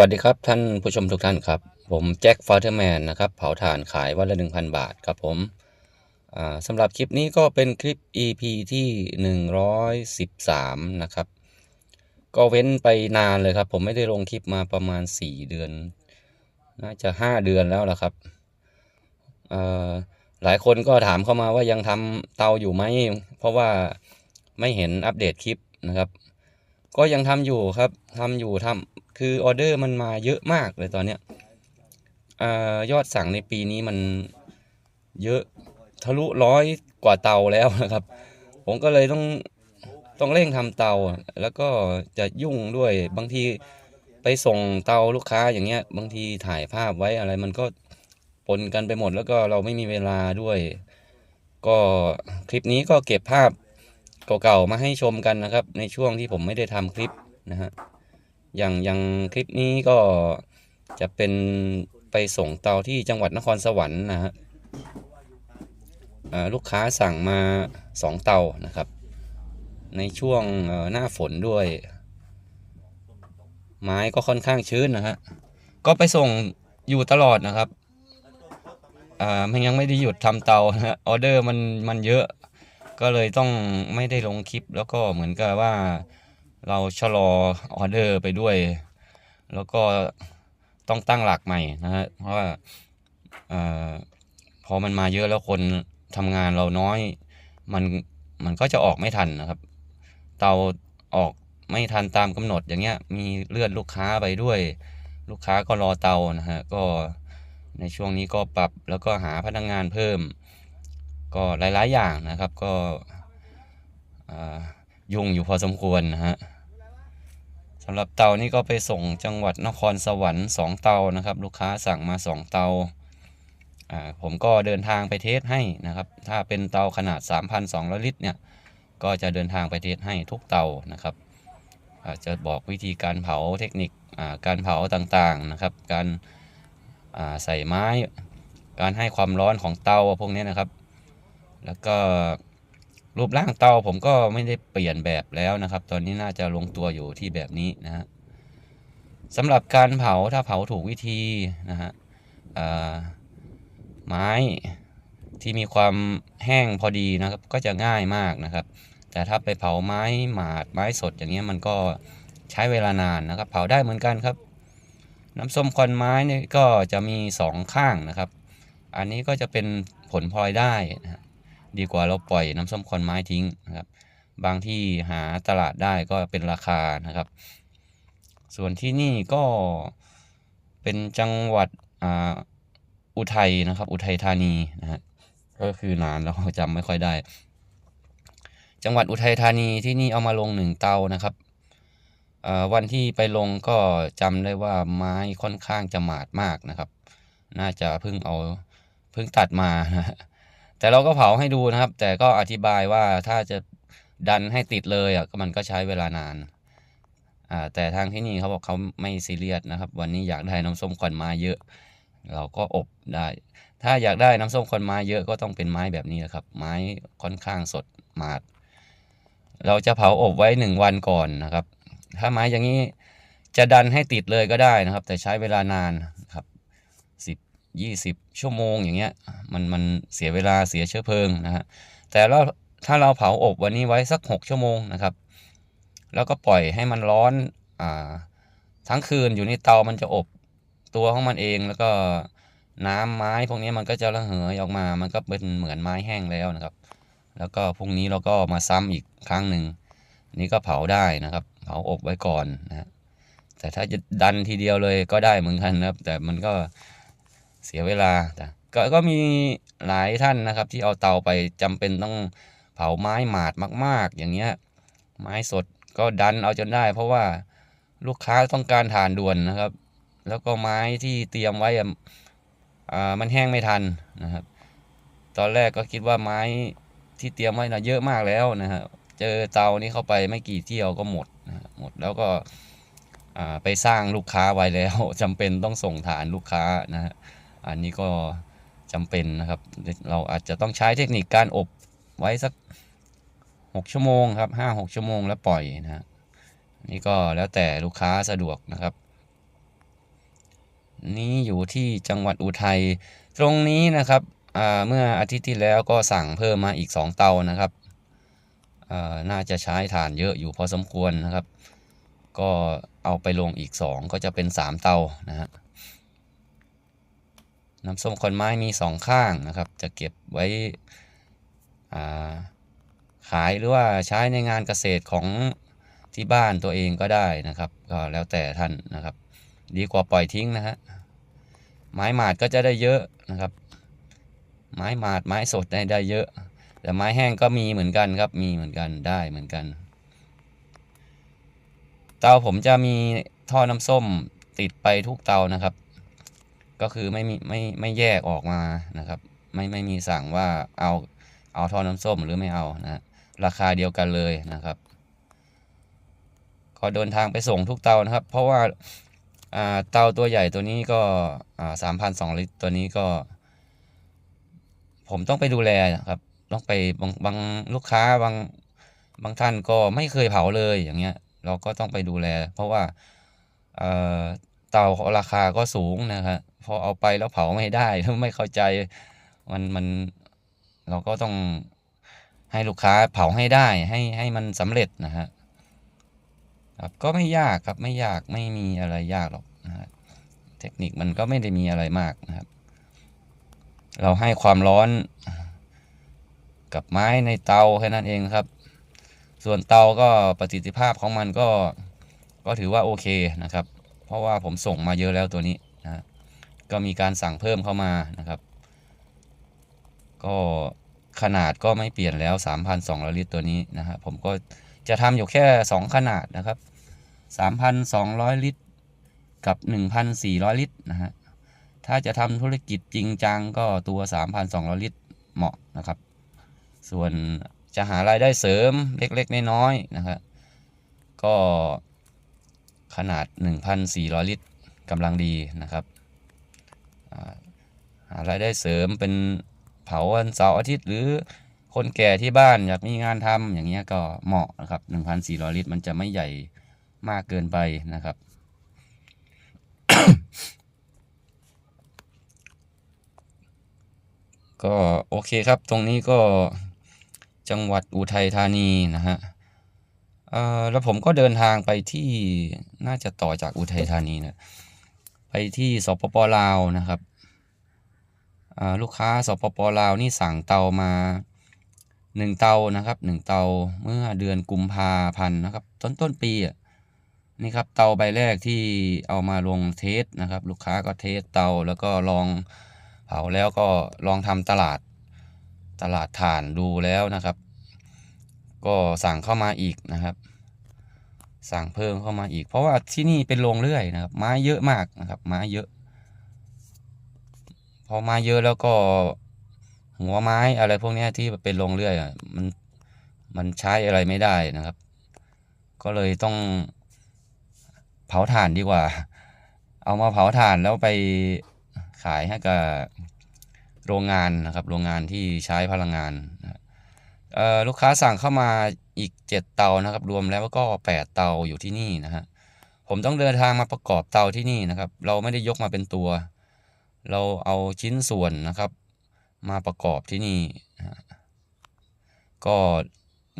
วัสดีครับท่านผู้ชมทุกท่านครับ ผมแจ็คฟาเธอร์แมนนะครับเผาถ่านขายวันละ 1,000 บาทครับผมสำหรับคลิปนี้ก็เป็นคลิป EP ที่ 113 นะครับ ก็เว้นไปนานเลยครับ ผมไม่ได้ลงคลิปมาประมาณ 4 เดือน น่าจะ 5 เดือนแล้วละครับ หลายคนก็ถามเข้ามาว่ายังทำเตาอยู่ไหม เพราะว่าไม่เห็นอัปเดตคลิปนะครับ ก็ยังทำอยู่ครับทำอยู่ทำคือออเดอร์มันมาเยอะมากเลยตอนเนี้ยอายอดสั่งในปีนี้มันเยอะทะลุร้อยกว่าเตาแล้วนะครับ ผมก็เลยต้องต้องเร่งทำเตา แล้วก็จะยุ่งด้วยบางทีไปส่งเตาลูกค้าอย่างเงี้ย บางทีถ่ายภาพไว้อะไรมันก็ปนกันไปหมดแล้วก็เราไม่มีเวลาด้วย ก็คลิปนี้ก็เก็บภาพ เก่าๆมาให้ชมกันนะครับ ในช่วงที่ผมไม่ได้ทำคลิปนะฮะอย่างอย่างคลิปนี้ก็จะเป็นไปส่งเตาที่จังหวัดนครสวรรค์นะฮะอ่าลูกค้าสั่งมาสองเตานะครับ ในช่วงหน้าฝนด้วย ไม้ก็ค่อนข้างชื้นนะฮะก็ไปส่งอยู่ตลอดนะครับ อ่ามันยังไม่ได้หยุดทำเตานะฮะออเดอร์มันมันเยอะ ก็เลยต้องไม่ได้ลงคลิป แล้วก็เหมือนกับว่าเราชะลอออเดอร์ไปด้วย แล้วก็ต้องตั้งหลักใหม่นะฮะเพราะว่าเอ่อพอมันมาเยอะแล้วคนทำงานเราน้อย มันมันก็จะออกไม่ทันนะครับ เตาออกไม่ทันตามกำหนดอย่างเงี้ยมีเลื่อนลูกค้าไปด้วย ลูกค้าก็รอเตานะฮะก็ในช่วงนี้ก็ปรับแล้วก็หาพนักงงานเพิ่ม ก็หลาย ๆ อย่างนะครับก็ยุ่งอยู่พอสมควรนะฮะสำหรับเตานี่ก็ไปส่งจังหวัดนครสวรรค์2เตานะครับ ลูกค้าสั่งมา 2 เตาผมก็เดินทางไปเทสให้นะครับ ถ้าเป็นเตาขนาด 3,200 ลิตรเนี่ยก็จะเดินทางไปเทสให้ทุกเตานะครับจะบอกวิธีการเผาเทคนิคการเผาต่างๆนะครับ การใส่ไม้ การให้ความร้อนของเตาพวกนี้นะครับ แล้วก็รูปร่างเตาผมก็ไม่ได้เปลี่ยนแบบแล้วนะครับ ตอนนี้น่าจะลงตัวอยู่ที่แบบนี้นะฮะสำหรับการเผาถ้าเผาถูกวิธีนะฮะไม้ที่มีความแห้งพอดีนะครับ ก็จะง่ายมากนะครับ แต่ถ้าไปเผาไม้หมาดไม้สดอย่างเงี้ยมันก็ใช้เวลานานนะครับ เผาได้เหมือนกันครับ น้ำส้มควันไม้เนี่ยก็จะมีสองข้างนะครับ อันนี้ก็จะเป็นผลพลอยได้นะฮะ ดีกว่าเราปล่อยน้ำส้มควนไม้ทิ้งนะครับ บางที่หาตลาดได้ก็เป็นราคานะครับ ส่วนที่นี่ก็เป็นจังหวัดอ่าอุทัยนะครับ อุทัยธานีนะฮะก็คือนานแล้วจำไม่ค่อยได้ จังหวัดอุทัยธานีที่นี่เอามาลงหนึ่งเตานะครับวันที่ไปลงก็จำได้ว่าไม้ค่อนข้างจะหมาดมากนะครับ น่าจะเพิ่งเอาเพิ่งตัดมานะ แต่เราก็เผาให้ดูนะครับ แต่ก็อธิบายว่าถ้าจะดันให้ติดเลยอะก็มันก็ใช้เวลานานอ่าแต่ทางที่นี่เขาบอกเขาไม่ซีเรียสนะครับ วันนี้อยากได้น้ำส้มควันไม้เยอะ เราก็อบได้ ถ้าอยากได้น้ำส้มควันไม้เยอะก็ต้องเป็นไม้แบบนี้นะครับ ไม้ค่อนข้างสดมาด เราจะเผาอบไว้หนึ่งวันก่อนนะครับ ถ้าไม้อย่างนี้จะดันให้ติดเลยก็ได้นะครับ แต่ใช้เวลานานครับ สิบยี่สิบชั่วโมงอย่างเงี้ยมันมันเสียเวลาเสียเชื้อเพลิงนะฮะแต่เราถ้าเราเผาอบวันนี้ไว้สักหกชั่วโมงนะครับ แล้วก็ปล่อยให้มันร้อนอ่าทั้งคืนอยู่ในเตามันจะอบตัวของมันเองแล้วก็น้ำไม้พวกนี้มันก็จะระเหยออกมา มันก็เป็นเหมือนไม้แห้งแล้วนะครับ แล้วก็พรุ่งนี้เราก็มาซ้ำอีกครั้งหนึ่งนี่ก็เผาได้นะครับ เผาอบไว้ก่อนนะฮะแต่ถ้าจะดันทีเดียวเลยก็ได้เหมือนกันนะครับ แต่มันก็ เสียเวลาแต่ก็ก็มีหลายท่านนะครับ ที่เอาเตาไปจำเป็นต้องเผาไม้หมาดมาก ๆ อย่างเงี้ยไม้สดก็ดันเอาจนได้ เพราะว่าลูกค้าต้องการถ่านด่วนนะครับ แล้วก็ไม้ที่เตรียมไว้อ่ามันแห้งไม่ทันนะครับ ตอนแรกก็คิดว่าไม้ที่เตรียมไว้นะเยอะมากแล้วนะฮะเจอเตานี้เข้าไปไม่กี่เที่ยวก็หมดนะหมดแล้วก็อ่าไปสร้างลูกค้าไว้แล้วจำเป็นต้องส่งฐานลูกค้านะฮะ อันนี้ก็จำเป็นนะครับ เราอาจจะต้องใช้เทคนิคการอบไว้สักหกชั่วโมงครับห้าหกชั่วโมงแล้วปล่อยนะฮะนี่ก็แล้วแต่ลูกค้าสะดวกนะครับ นี้อยู่ที่จังหวัดอุทัยตรงนี้นะครับเมื่ออาทิตย์ที่แล้วก็สั่งเพิ่มมาอีก 2 เตานะครับน่าจะใช้ถ่านเยอะอยู่พอสมควรนะครับ ก็เอาไปลงอีก 2 ก็จะเป็น 3 เตานะฮะ น้ำส้มคนไม้มี2ข้างนะครับ จะเก็บไว้ขายหรือว่าใช้ในงานเกษตรของที่บ้านตัวเองก็ได้นะครับ ก็แล้วแต่ท่านนะครับ ดีกว่าปล่อยทิ้งนะฮะไม้หมาดก็จะได้เยอะนะครับ ไม้หมาดไม้สดได้ได้เยอะ แต่ไม้แห้งก็มีเหมือนกันครับ มีเหมือนกันได้เหมือนกัน เตาผมจะมีท่อน้ำส้มติดไปทุกเตานะครับ ก็คือไม่มีไม่ไม่แยกออกมานะครับ ไม่ไม่มีสั่งว่าเอาเอาท่อน้ำส้มหรือไม่เอานะราคาเดียวกันเลยนะครับก็เดินทางไปส่งทุกเตานะครับ เพราะว่าอ่าเตาตัวใหญ่ตัวนี้ก็อ่าสามพันสองลิตรตัวนี้ก็ ผมต้องไปดูแลนะครับ ต้องไปบางบางลูกค้าบางบางท่านก็ไม่เคยเผาเลยอย่างเงี้ย เราก็ต้องไปดูแล เพราะว่า เอ่อเตาราคาก็สูงนะครับพอเอาไปแล้วเผาไม่ได้ไม่เข้าใจมันมันเราก็ต้องให้ลูกค้าเผาให้ได้ให้ให้มันสำเร็จนะฮะครับก็ไม่ยากครับไม่ยากไม่มีอะไรยากหรอกนะฮะเทคนิคมันก็ไม่ได้มีอะไรมากนะครับ เราให้ความร้อนกับไม้ในเตาแค่นั้นเองครับ ส่วนเตาก็ประสิทธิภาพของมันก็ก็ถือว่าโอเคนะครับ เพราะว่าผมส่งมาเยอะแล้วตัวนี้นะก็มีการสั่งเพิ่มเข้ามานะครับ ก็ขนาดก็ไม่เปลี่ยนแล้ว 3,200 ลิตรตัวนี้นะฮะผมก็จะทำอยู่แค่ 2 ขนาดนะครับ 3,200 ลิตร กับ 1,400 ลิตรนะฮะถ้าจะทำธุรกิจจริงจังก็ตัว 3,200 ลิตรเหมาะนะครับ ส่วนจะหารายได้เสริมเล็กๆ น้อยๆนะครับก็ ขนาด 1,400 ลิตรกำลังดีนะครับอ่าหารายได้เสริมเป็นเผาวันเสาร์อาทิตย์หรือคนแก่ที่บ้านอยากมีงานทำอย่างเงี้ยก็เหมาะนะครับ 1,400 ลิตร มันจะไม่ใหญ่มากเกินไปนะครับ ก็โอเคครับ ตรงนี้ก็จังหวัดอุทัยธานีนะฮะ เอ่อแล้วผมก็เดินทางไปที่น่าจะต่อจากอุทัยธานีนะไปที่สปปลาวนะครับลูกค้าสปปลาวนี่สั่งเตามาหนึ่งเตานะครับหนึ่งเตาเมื่อเดือนกุมภาพันธ์นะครับ ต้นต้นปีอะนี่ครับเตาใบแรกที่เอามาลงเทสนะครับ ลูกค้าก็เทสเตาแล้วก็ลองเผาแล้วก็ลองทำตลาดตลาดถ่านดูแล้วนะครับ ก็สั่งเข้ามาอีกนะครับ สั่งเพิ่มเข้ามาอีก เพราะว่าที่นี่เป็นโรงเรื่อยนะครับ ไม้เยอะมากนะครับ ไม้เยอะ พอไม้เยอะแล้วก็ หัวไม้อะไรพวกนี้ที่เป็นโรงเรื่อยมันมันใช้อะไรไม่ได้นะครับ ก็เลยต้องเผาถ่านดีกว่า เอามาเผาถ่านแล้วไปขายให้กับโรงงานนะครับ โรงงานที่ใช้พลังงานนะ ลูกค้าสั่งเข้ามาอีก 7 เตานะครับ รวมแล้วก็ 8 เตาอยู่ที่นี่นะฮะผมต้องเดินทางมาประกอบเตาที่นี่นะครับ เราไม่ได้ยกมาเป็นตัว เราเอาชิ้นส่วนนะครับ มาประกอบที่นี่ก็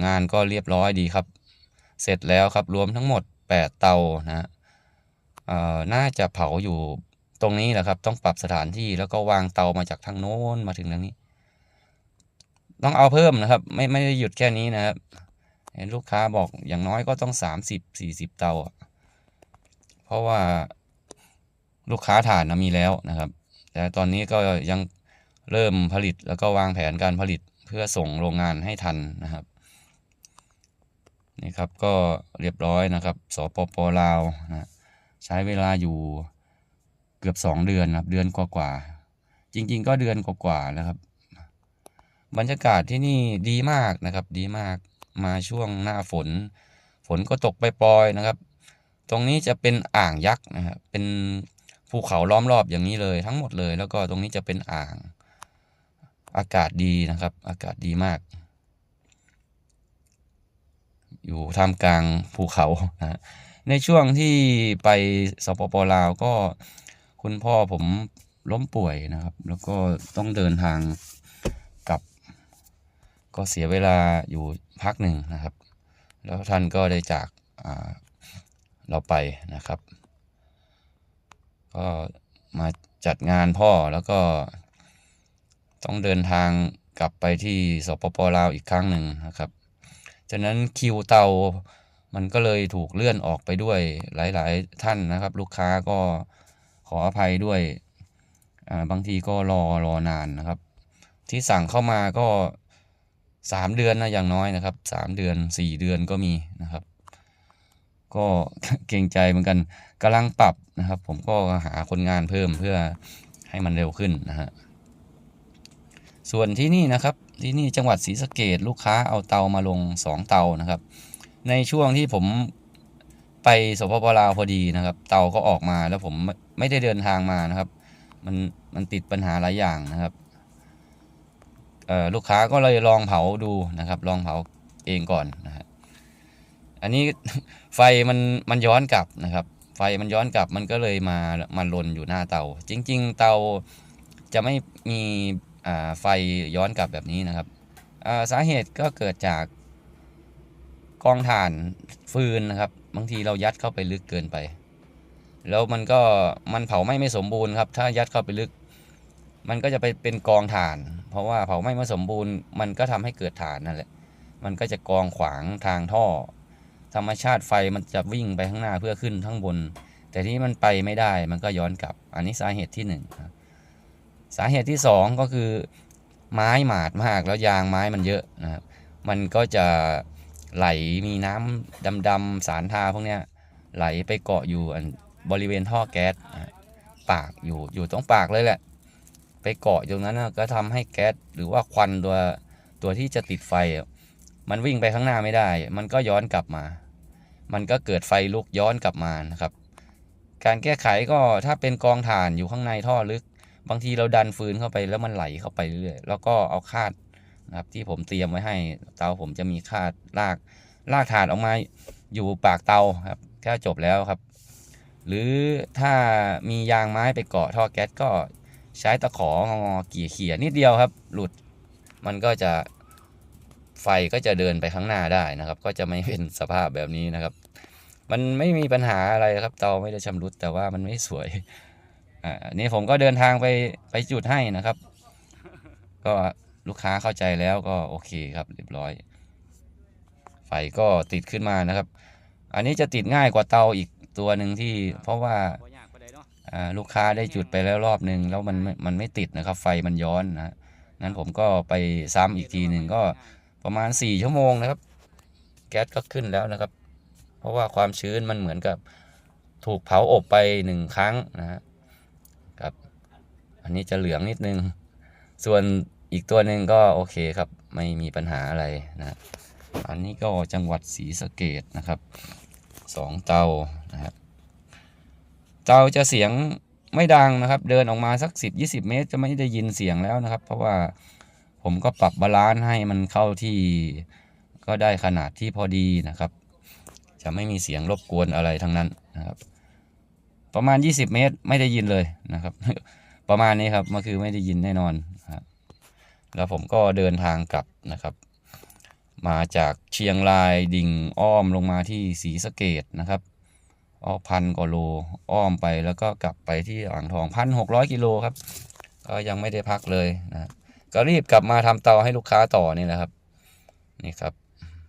งานก็เรียบร้อยดีครับ เสร็จแล้วครับรวมทั้งหมด 8 เตานะฮะน่าจะเผาอยู่ตรงนี้แหละครับ ต้องปรับสถานที่แล้วก็วางเตามาจากทางโน้นมาถึงทางนี้ ต้องเอาเพิ่มนะครับ ไม่ไม่ได้หยุดแค่นี้นะครับเห็นลูกค้าบอกอย่างน้อยก็ต้องสามสิบสี่สิบเตา เพราะว่าลูกค้าฐานนะมีแล้วนะครับ แต่ตอนนี้ก็ยังเริ่มผลิตแล้วก็วางแผนการผลิตเพื่อส่งโรงงานให้ทันนะครับนี่ครับก็เรียบร้อยนะครับสปปลาวนะใช้เวลาอยู่เกือบสองเดือนครับเดือนกว่าๆจริง ๆ ก็เดือนกว่าๆนะครับ บรรยากาศที่นี่ดีมากนะครับดีมากมาช่วงหน้าฝน ฝนก็ตกไปปลอยนะครับ ตรงนี้จะเป็นอ่างยักษ์นะครับเป็นภูเขาล้อมรอบอย่างนี้เลยทั้งหมดเลย แล้วก็ตรงนี้จะเป็นอ่าง อากาศดีนะครับ อากาศดีมาก อยู่ท่ามกลางภูเขานะในช่วงที่ไปสปปลาวก็คุณพ่อผมล้มป่วยนะครับ แล้วก็ต้องเดินทาง ก็เสียเวลาอยู่พักหนึ่งนะครับ แล้วท่านก็ได้จากาเราไปนะครับ ก็มาจัดงานพ่อแล้วก็ต้องเดินทางกลับไปที่สปปลาวอีกครั้งหนึ่งนะครับ ฉะนั้นคิวเตามันก็เลยถูกเลื่อนออกไปด้วยหลาย ๆ ท่านนะครับ ลูกค้าก็ขออภัยด้วยาบางทีก็รอรอนานนะครับ ที่สั่งเข้ามาก็ สามเดือนนะอย่างน้อยนะครับสามเดือนสี่เดือนก็มีนะครับ ก็เกรงใจเหมือนกันกำลังปรับนะครับ ผมก็หาคนงานเพิ่มเพื่อให้มันเร็วขึ้นนะฮะส่วนที่นี่นะครับที่นี่จังหวัดศรีสะเกดลูกค้าเอาเตามาลงสองเตานะครับ ในช่วงที่ผมไปสปปลาวพอดีนะครับ เตาก็ออกมาแล้วผมไม่ได้เดินทางมานะครับ มันมันติดปัญหาหลายอย่างนะครับ ลูกค้าก็เลยลองเผาดูนะครับ ลองเผาเองก่อนนะฮะอันนี้ไฟมันมันย้อนกลับนะครับ ไฟมันย้อนกลับมันก็เลยมามาลนอยู่หน้าเตา จริง ๆ เตาจะไม่มีไฟย้อนกลับแบบนี้นะครับสาเหตุก็เกิดจากกองถ่านฟืนนะครับ บางทีเรายัดเข้าไปลึกเกินไป แล้วมันก็มันเผาไหม้ไม่สมบูรณ์ครับ ถ้ายัดเข้าไปลึก มันก็จะไปเป็นกองถ่าน เพราะว่าเผาไหม้ไม่สมบูรณ์มันก็ทำให้เกิดถ่านนั่นแหละ มันก็จะกองขวางทางท่อ ธรรมชาติไฟมันจะวิ่งไปข้างหน้าเพื่อขึ้นข้างบน แต่ที่มันไปไม่ได้มันก็ย้อนกลับ อันนี้สาเหตุที่หนึ่งครับสาเหตุที่สองก็คือ ไม้หมาดมากแล้วยางไม้มันเยอะนะครับมันก็จะไหลมีน้ำดำๆสารทาพวกเนี้ยไหลไปเกาะอยู่บริเวณท่อแก๊สปากอยู่อยู่ตรงปากเลยแหละ ไปเกาะอยู่ตรงนั้นก็ทำให้แก๊สหรือว่าควันตัวตัวที่จะติดไฟ มันวิ่งไปข้างหน้าไม่ได้ มันก็ย้อนกลับมา มันก็เกิดไฟลุกย้อนกลับมานะครับ การแก้ไขก็ถ้าเป็นกองถ่านอยู่ข้างในท่อลึก บางทีเราดันฟืนเข้าไปแล้วมันไหลเข้าไปเรื่อยๆแล้วก็เอาคาดนะครับที่ผมเตรียมไว้ให้เตาผมจะมีคาดลากลากถ่านออกมาอยู่ปากเตาครับแค่จบแล้วครับ หรือถ้ามียางไม้ไปเกาะท่อแก๊สก็ ใช้ตะของอเกี่ยเขี่ยนิดเดียวครับ หลุดมันก็จะไฟก็จะเดินไปข้างหน้าได้นะครับ ก็จะไม่เป็นสภาพแบบนี้นะครับ มันไม่มีปัญหาอะไรครับเตาไม่ได้ชำรุดแต่ว่ามันไม่สวยอ่าอันนี้ผมก็เดินทางไปไปจุดให้นะครับ ก็ลูกค้าเข้าใจแล้วก็โอเคครับเรียบร้อย ไฟก็ติดขึ้นมานะครับ อันนี้จะติดง่ายกว่าเตาอีกตัวหนึ่งที่เพราะว่า ลูกค้าได้จุดไปแล้วรอบหนึ่งแล้วมันมันไม่ติดนะครับ ไฟมันย้อนนะงั้นผมก็ไปซ้ำอีกทีหนึ่งก็ประมาณ 4 ชั่วโมงนะครับ แก๊สก็ขึ้นแล้วนะครับ เพราะว่าความชื้นมันเหมือนกับถูกเผาอบไปหนึ่งครั้งนะครับ อันนี้จะเหลืองนิดนึง ส่วนอีกตัวหนึ่งก็โอเคครับ ไม่มีปัญหาอะไรนะฮะอันนี้ก็จังหวัดศรีสะเกดนะครับสองเตานะครับ เตาจะเสียงไม่ดังนะครับ เดินออกมาสัก 10 20 เมตร จะไม่ได้ยินเสียงแล้วนะครับ เพราะว่าผมก็ปรับบาลานซ์ให้มันเข้าที่ก็ได้ขนาดที่พอดีนะครับ จะไม่มีเสียงรบกวนอะไรทั้งนั้นนะครับ ประมาณ 20 เมตรไม่ได้ยินเลยนะครับ ประมาณนี้ครับมันคือไม่ได้ยินแน่นอนครับแล้วผมก็เดินทางกลับนะครับ มาจากเชียงรายดิ่งอ้อมลงมาที่ศรีสะเกดนะครับ อ้อพันกว่าโลอ้อมไปแล้วก็กลับไปที่อ่างทองพันหกร้อยกิโลครับ ก็ยังไม่ได้พักเลยนะก็รีบกลับมาทำเตาให้ลูกค้าต่อนี่แหละครับ นี่ครับ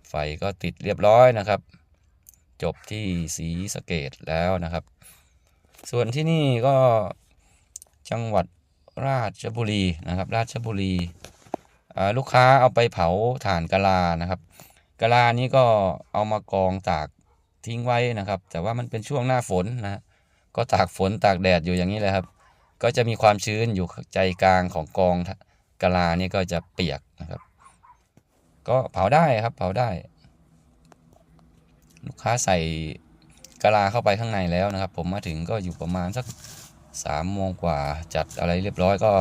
ไฟก็ติดเรียบร้อยนะครับ จบที่ศรีสเกดแล้วนะครับ ส่วนที่นี่ก็จังหวัดราชบุรีนะครับ ราชบุรีลูกค้าเอาไปเผาถ่านกะลานะครับกะลานี้ก็เอามากองตาก ทิ้งไว้นะครับ แต่ว่ามันเป็นช่วงหน้าฝนนะก็ตากฝนตากแดดอยู่อย่างนี้เลยครับ ก็จะมีความชื้นอยู่ใจกลางของกองกะลานี่ก็จะเปียกนะครับ ก็เผาได้ครับเผาได้ ลูกค้าใส่กะลาเข้าไปข้างในแล้วนะครับ ผมมาถึงก็อยู่ประมาณสักสามโมงกว่าจัดอะไรเรียบร้อยก็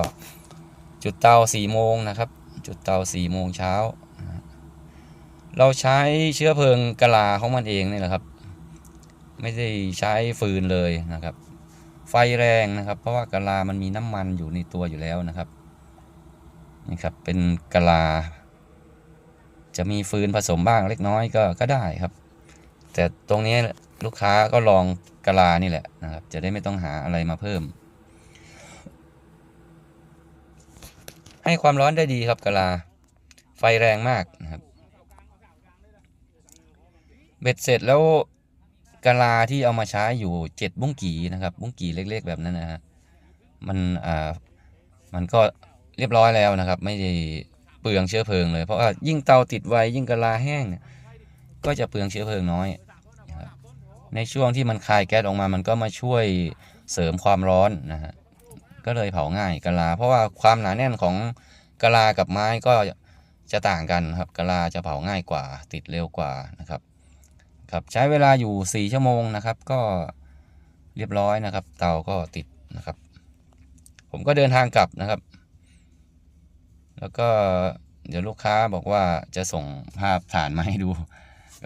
จุดเตาสี่โมงนะครับ จุดเตาสี่โมงเช้าเราใช้เชื้อเพลิงกะลาของมันเองนี่แหละครับ ไม่ได้ใช้ฟืนเลยนะครับ ไฟแรงนะครับ เพราะว่ากะลามันมีน้ำมันอยู่ในตัวอยู่แล้วนะครับนี่ครับเป็นกะลา จะมีฟืนผสมบ้างเล็กน้อยก็ก็ได้ครับ แต่ตรงนี้ลูกค้าก็ลองกะลานี่แหละนะครับ จะได้ไม่ต้องหาอะไรมาเพิ่ม ให้ความร้อนได้ดีครับกะลา ไฟแรงมากนะครับ เบ็ดเสร็จแล้ว กะลาที่เอามาใช้อยู่เจ็ดบุ้งกีนะครับ บุ้งกีเล็ก ๆ แบบนั้นนะฮะมันอ่ามันก็เรียบร้อยแล้วนะครับ ไม่ได้เปลืองเชื้อเพลิงเลย เพราะว่ายิ่งเตาติดไวยิ่งกะลาแห้ง ก็จะเปลืองเชื้อเพลิงน้อย ในช่วงที่มันคายแก๊สออกมามันก็มาช่วยเสริมความร้อนนะฮะก็เลยเผาง่ายกะลา เพราะว่าความหนาแน่นของกะลากับไม้ก็จะต่างกันครับกะลาจะเผาง่ายกว่าติดเร็วกว่านะครับ ครับใช้เวลาอยู่ 4 ชั่วโมงนะครับ ก็เรียบร้อยนะครับ เตาก็ติดนะครับ ผมก็เดินทางกลับนะครับ แล้วก็เดี๋ยวลูกค้าบอกว่าจะส่งภาพถ่านมาให้ดู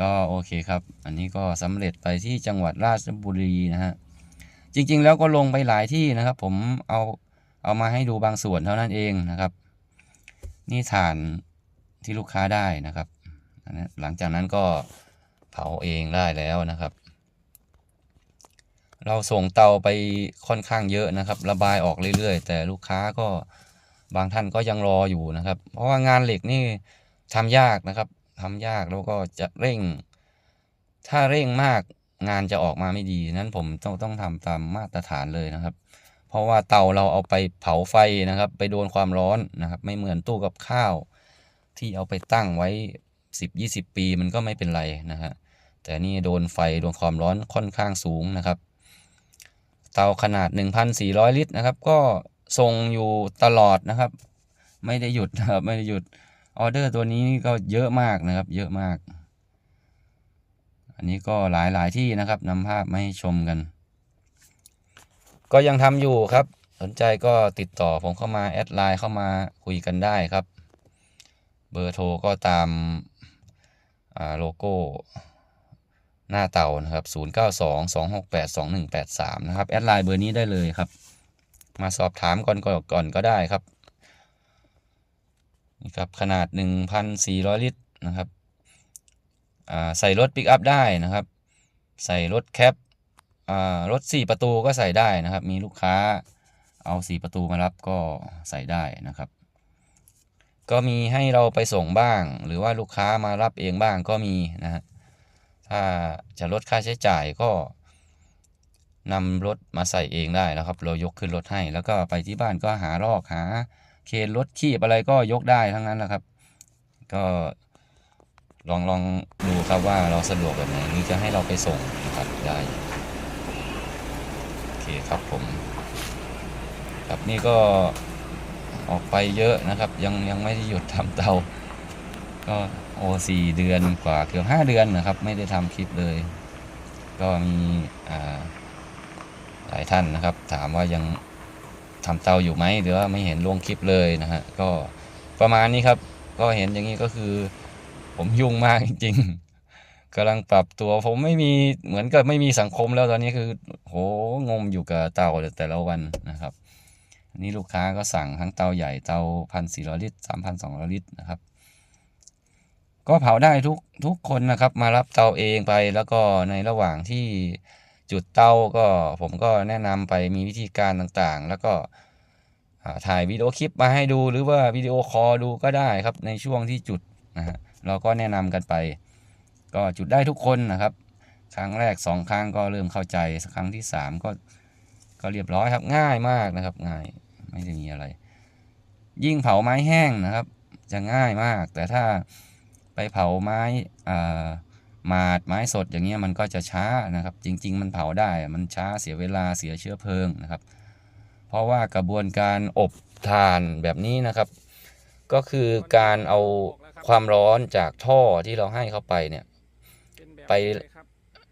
ก็โอเคครับ อันนี้ก็สำเร็จไปที่จังหวัดราชบุรีนะฮะจริง ๆ แล้วก็ลงไปหลายที่นะครับ ผมเอาเอามาให้ดูบางส่วนเท่านั้นเองนะครับ นี่ถ่านที่ลูกค้าได้นะครับหลังจากนั้นก็ ผาเองได้แล้วนะครับ เราส่งเตาไปค่อนข้างเยอะนะครับ ระบายออกเรื่อยๆ แต่ลูกค้าก็บางท่านก็ยังรออยู่นะครับ เพราะว่างานเหล็กนี่ทำยากนะครับทำยากแล้วก็จะเร่ง ถ้าเร่งมากงานจะออกมาไม่ดีนั้นผมต้องต้องทำตามมาตรฐานเลยนะครับ เพราะว่าเตาเราเอาไปเผาไฟนะครับ ไปโดนความร้อนนะครับ ไม่เหมือนตู้กับข้าว ที่เอาไปตั้งไว้สิบยี่สิบปีมันก็ไม่เป็นไรนะฮะ แต่นี่โดนไฟโดนความร้อนค่อนข้างสูงนะครับ เตาขนาด 1,400 ลิตรนะครับ ก็ส่งอยู่ตลอดนะครับ ไม่ได้หยุดนะครับไม่ได้หยุดออเดอร์ตัวนี้ก็เยอะมากนะครับ เยอะมาก อันนี้ก็หลายหลายที่นะครับนำภาพมาให้ชมกัน ก็ยังทำอยู่ครับ สนใจก็ติดต่อผมเข้ามาแอดไลน์เข้ามาคุยกันได้ครับ เบอร์โทรก็ตามโลโก้ หน้าเต่านะครับ 092 268 2183 นะครับ แอดไลน์เบอร์นี้ได้เลยครับ มาสอบถามก่อนก่อนก่อนก็ได้ครับนี่ครับขนาด 1,400 ลิตรนะครับอ่าใส่รถปิกอัพได้นะครับ ใส่รถแคปอ่ารถ 4 ประตูก็ใส่ได้นะครับ มีลูกค้าเอา 4 ประตูมารับก็ใส่ได้นะครับ ก็มีให้เราไปส่งบ้าง หรือว่าลูกค้ามารับเองบ้างก็มีนะฮะ ถ้าจะลดค่าใช้จ่ายก็นำรถมาใส่เองได้แล้วครับ เรายกขึ้นรถให้ แล้วก็ไปที่บ้านก็หารอกหา เคนรถขีบอะไรก็ยกได้ทั้งนั้นแหละครับ ก็ลองลองดูครับว่าเราสะดวกแบบไหนหรือจะให้เราไปส่งนะครับได้โอเคครับผม ครับนี่ก็ออกไปเยอะนะครับ ยังยังไม่ได้หยุดทำเตา ก็โอสี่เดือนกว่าเกือบห้าเดือนนะครับ ไม่ได้ทำคลิปเลย ก็มีหลายท่านนะครับ ถามว่ายังทำเตาอยู่ไหมหรือว่าไม่เห็นลงคลิปเลยนะฮะก็ประมาณนี้ครับ ก็เห็นอย่างนี้ก็คือ ผมยุ่งมากจริงๆกำลังปรับตัวผมไม่มีเหมือนกับไม่มีสังคมแล้วตอนนี้คือ โหงมอยู่กับเตาแต่ละวันนะครับนี่ลูกค้าก็สั่งทั้งเตาใหญ่เตาพันสี่ร้อยลิตรสามพันสองร้อยลิตรนะครับ ก็เผาได้ทุกทุกคนนะครับ มารับเตาเองไปแล้วก็ในระหว่างที่จุดเตาก็ผมก็แนะนำไปมีวิธีการต่างๆ แล้วก็ถ่ายวิดีโอคลิปมาให้ดูหรือว่าวิดีโอคอลดูก็ได้ครับ ในช่วงที่จุดนะฮะเราก็แนะนำกันไป ก็จุดได้ทุกคนนะครับ ครั้งแรกสองครั้งก็เริ่มเข้าใจครั้งที่สามก็ก็เรียบร้อยครับง่ายมากนะครับง่ายไม่ได้มีอะไร ยิ่งเผาไม้แห้งนะครับ จะง่ายมากแต่ถ้า ไปเผาไม้อ่าหมาดไม้สดอย่างเงี้ยมันก็จะช้านะครับ จริง ๆ มันเผาได้มันช้าเสียเวลาเสียเชื้อเพลิงนะครับ เพราะว่ากระบวนการอบถ่านแบบนี้นะครับ ก็คือการเอาความร้อนจากท่อที่เราให้เข้าไปเนี่ยไป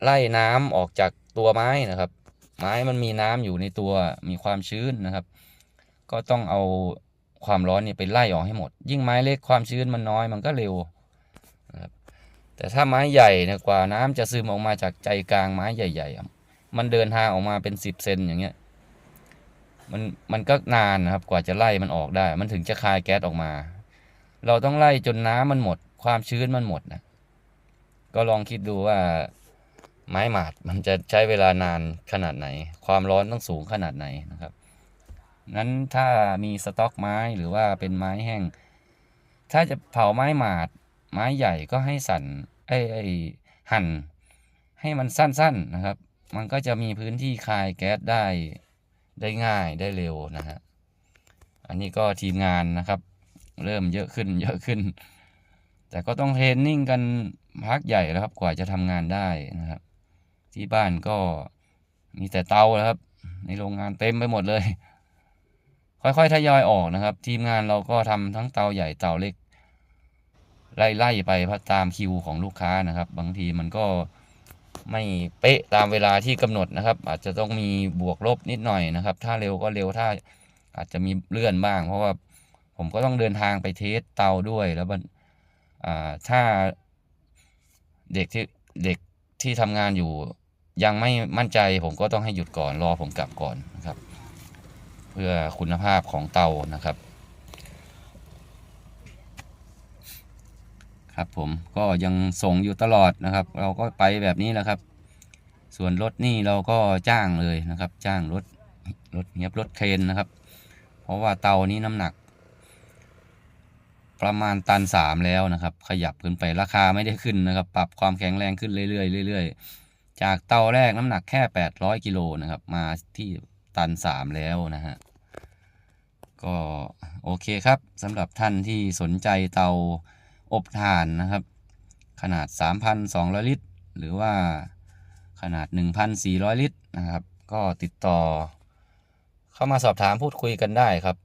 ไล่น้ำออกจากตัวไม้นะครับ ไม้มันมีน้ำอยู่ในตัวมีความชื้นนะครับ ก็ต้องเอาความร้อนเนี่ยไปไล่ออกให้หมด ยิ่งไม้เล็กความชื้นมันน้อยมันก็เร็ว แต่ถ้าไม้ใหญ่เนี่ยกว่าน้ำจะซึมออกมาจากใจกลางไม้ใหญ่ๆ มันเดินทางออกมาเป็นสิบเซนอย่างเงี้ย มันมันก็นานนะครับกว่าจะไล่มันออกได้ มันถึงจะคายแก๊สออกมา เราต้องไล่จนน้ำมันหมด ความชื้นมันหมดนะ ก็ลองคิดดูว่าไม้หมาดมันจะใช้เวลานานขนาดไหน ความร้อนต้องสูงขนาดไหนนะครับงั้นถ้ามีสต็อกไม้หรือว่าเป็นไม้แห้ง ถ้าจะเผาไม้หมาด ไม้ใหญ่ก็ให้สั่นไอ้ไอ้หั่น ให้มันสั้นๆนะครับ มันก็จะมีพื้นที่คายแก๊สได้ได้ง่ายได้เร็วนะฮะอันนี้ก็ทีมงานนะครับ เริ่มเยอะขึ้นเยอะขึ้น แต่ก็ต้องเทรนนิ่งกันพักใหญ่แล้วครับกว่าจะทำงานได้นะครับ ที่บ้านก็มีแต่เตาแล้วครับ ในโรงงานเต็มไปหมดเลย ค่อยๆทยอยออกนะครับ ทีมงานเราก็ทำทั้งเตาใหญ่เตาเล็ก ไล่ไปเพราะตามคิวของลูกค้านะครับ บางทีมันก็ไม่เป๊ะตามเวลาที่กำหนดนะครับ อาจจะต้องมีบวกลบนิดหน่อยนะครับ ถ้าเร็วก็เร็วถ้าอาจจะมีเลื่อนบ้าง เพราะว่าผมก็ต้องเดินทางไปเทสเตาด้วยแล้วมันอ่าถ้าเด็กที่เด็กที่ทำงานอยู่ยังไม่มั่นใจผมก็ต้องให้หยุดก่อนรอผมกลับก่อนนะครับ เพื่อคุณภาพของเตานะครับ ครับผมก็ยังส่งอยู่ตลอดนะครับ เราก็ไปแบบนี้แหละครับ ส่วนรถนี่เราก็จ้างเลยนะครับ จ้างรถรถเงียบรถเครนนะครับ เพราะว่าเตานี้น้ำหนัก ประมาณตันสามแล้วนะครับ ขยับขึ้นไปราคาไม่ได้ขึ้นนะครับ ปรับความแข็งแรงขึ้นเรื่อยๆเรื่อยๆ จากเตาแรกน้ำหนักแค่800กิโลนะครับ มาที่ตันสามแล้วนะฮะก็โอเคครับสำหรับท่านที่สนใจเตา อบถ่านนะครับ ขนาด 3,200 ลิตร หรือว่าขนาด 1,400 ลิตรนะครับ ก็ติดต่อ เข้ามาสอบถามพูดคุยกันได้ครับ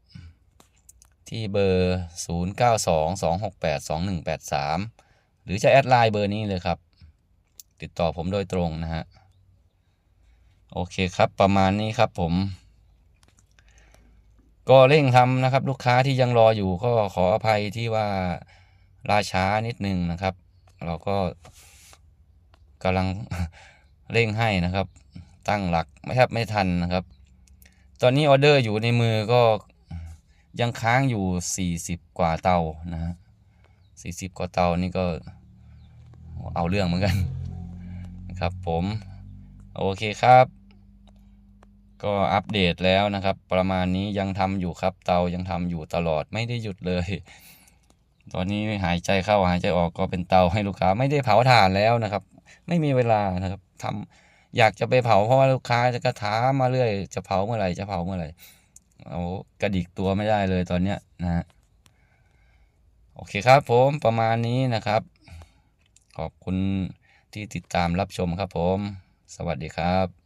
ที่เบอร์ 0922682183 หรือจะแอดไลน์เบอร์นี้เลยครับ ติดต่อผมโดยตรงนะฮะ โอเคครับประมาณนี้ครับผมก็เร่งทำนะครับ ลูกค้าที่ยังรออยู่ก็ขออภัยที่ว่า ล่าช้านิดนึงนะครับ เราก็กำลังเร่งให้นะครับ ตั้งหลักไม่แทบไม่ทันนะครับ ตอนนี้ออเดอร์อยู่ในมือก็ยังค้างอยู่ 40 กว่าเตานะฮะ40 กว่าเตานี่ก็เอาเรื่องเหมือนกันนะครับผมโอเคครับ ก็อัปเดตแล้วนะครับ ประมาณนี้ยังทำอยู่ครับเตายังทำอยู่ตลอดไม่ได้หยุดเลย ตอนนี้หายใจเข้าหายใจออกก็เป็นเตาให้ลูกค้า ไม่ได้เผาถ่านแล้วนะครับ ไม่มีเวลานะครับทำอยากจะไปเผาเพราะว่าลูกค้าจะกระถามาเรื่อย จะเผาเมื่อไหร่จะเผาเมื่อไหร่เอากระดิกตัวไม่ได้เลยตอนเนี้ยนะฮะโอเคครับผมประมาณนี้นะครับ ขอบคุณที่ติดตามรับชมครับผม สวัสดีครับ